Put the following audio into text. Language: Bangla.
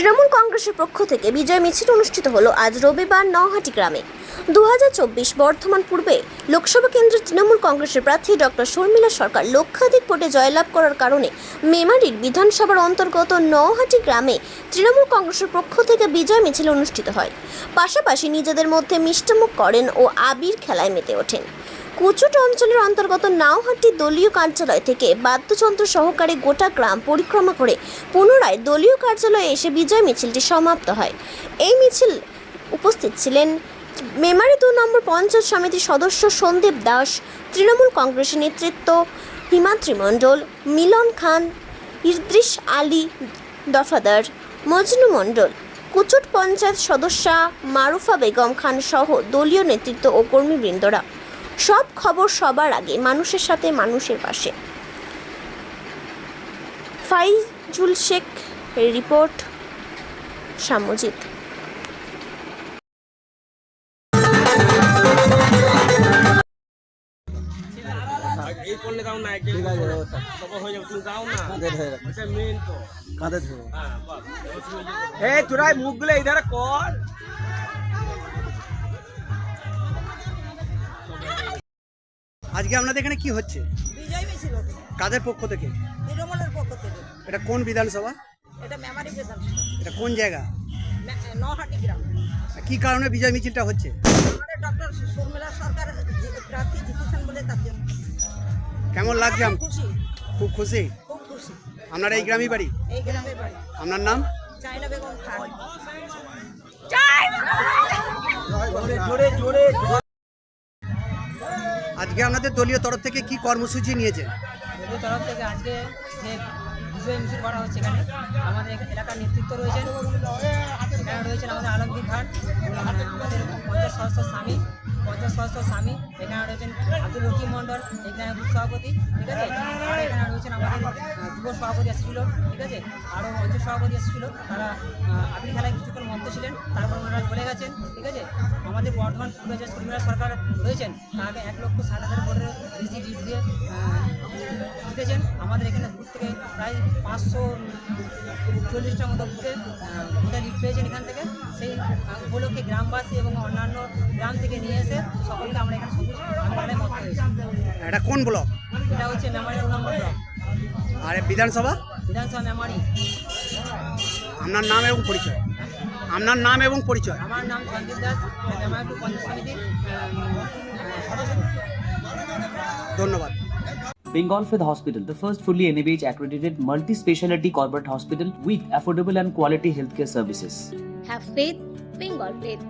তৃণমূল কংগ্রেসের পক্ষ থেকে বিজয় মিছিল অনুষ্ঠিত হলো আজ রবিবার নহাটি গ্রামে। দু বর্ধমান পূর্বে লোকসভা কেন্দ্রের তৃণমূল কংগ্রেসের প্রার্থী ডক্টর শর্মিলা সরকার লক্ষাধিক ভোটে জয়লাভ করার কারণে মেমারির বিধানসভার অন্তর্গত নহাটি গ্রামে তৃণমূল কংগ্রেসের পক্ষ থেকে বিজয় মিছিল অনুষ্ঠিত হয়। পাশাপাশি নিজেদের মধ্যে মিষ্টমুখ করেন ও আবির খেলায় মেতে ওঠেন। কুচুট অঞ্চলের অন্তর্গত নাওহাটি দলীয় কার্যালয় থেকে বাদ্যযন্ত্র সহকারে গোটা গ্রাম পরিক্রমা করে পুনরায় দলীয় কার্যালয়ে এসে বিজয় মিছিলটি সমাপ্ত হয়। এই মিছিল উপস্থিত ছিলেন মেমারি দু নম্বর পঞ্চায়েত সমিতির সদস্য সন্দীপ দাস, তৃণমূল কংগ্রেসের নেতৃত্ব হিমাদ্রি মণ্ডল, মিলন খান, ইদ্রিস আলী দফাদার, মজনু মণ্ডল, কুচুট পঞ্চায়েত সদস্যা মারুফা বেগম খান সহ দলীয় নেতৃত্ব ও কর্মীবৃন্দরা। সব খবর সবার আগে, মানুষের সাথে মানুষের পাশে। ফাইজুল শেখ, রিপোর্ট সামজিৎ এই করলে এই মুখগুলো এই ধারে কর। আজকে আপনাদের এখানে কি হচ্ছে? বিজয় মিছিল হচ্ছে। কাদের পক্ষ থেকে? তৃণমূলের পক্ষ থেকে। এটা কোন বিধানসভা? এটা মেমারি বিধানসভা। এটা কোন জায়গা? নহাটি গ্রাম। কি কারণে বিজয় মিছিলটা হচ্ছে? আমাদের ডক্টর শর্মিলা সরকার প্রার্থী জিতেছেন বলে তার জন্য। কেমন লাগছে আম- খুশি। খুব খুশি? খুব খুশি। আপনার এই গ্রামই বাড়ি? এই গ্রামে বাড়ি। আপনার নাম? চাইনা বেগম খান। আজকে আপনাদের দলীয় তরফ থেকে কি কর্মসূচি নিয়েছে? দলীয় তরফ থেকে আজকে যে বিজয় মিছিল করা হচ্ছে এখানে, আমাদের এলাকার নেতৃত্ব রয়েছেন। এখানে রয়েছেন আমাদের আলমগীর খান, আমাদের পঞ্চাশ সহস্র স্বামী, পঞ্চাশ সহস্র স্বামী, এখানে রয়েছেন আব্দুল রকিম মণ্ডল, এখানে সভাপতি, ঠিক আছে? আর এখানে রয়েছেন আমাদের যুব সভাপতি এসেছিল, ঠিক আছে? আরও অঞ্চল সভাপতি এসেছিল, তারা আবির খেলায় কিছুক্ষণ মন্ত্র ছিলেন, তারপর ওনারা চলে গেছেন। আমাদের বর্ধমান পূর্ব যে শর্মিলা সরকার রয়েছেন তাকে এক লক্ষ ষাট হাজার করে বেশি লিড দিয়ে আহ, জিতেছেন আমাদের এখানে বুথ থেকে প্রায় পাঁচশো চল্লিশটার মতো বুথে ভোটে লিড পেয়েছেন এখান থেকে। সেই উপলক্ষে গ্রামবাসী এবং অন্যান্য গ্রাম থেকে নিয়ে এসে সকলকে আমরা এখানে সবুজ মত হয়েছি এটা কোন ব্লক? এটা হচ্ছে মেমারি নম্বর ব্লক। আর বিধানসভা? বিধানসভা মেমারি। আপনার নাম এবং পরিচয়। আপনার নাম এবং পরিচয় আমার নাম সন্দীপ দাস ধন্যবাদ Bengal Fifth Hospital, the first fully NABH accredited multi speciality corporate hospital with affordable and quality healthcare services. Have faith, Bengal faith.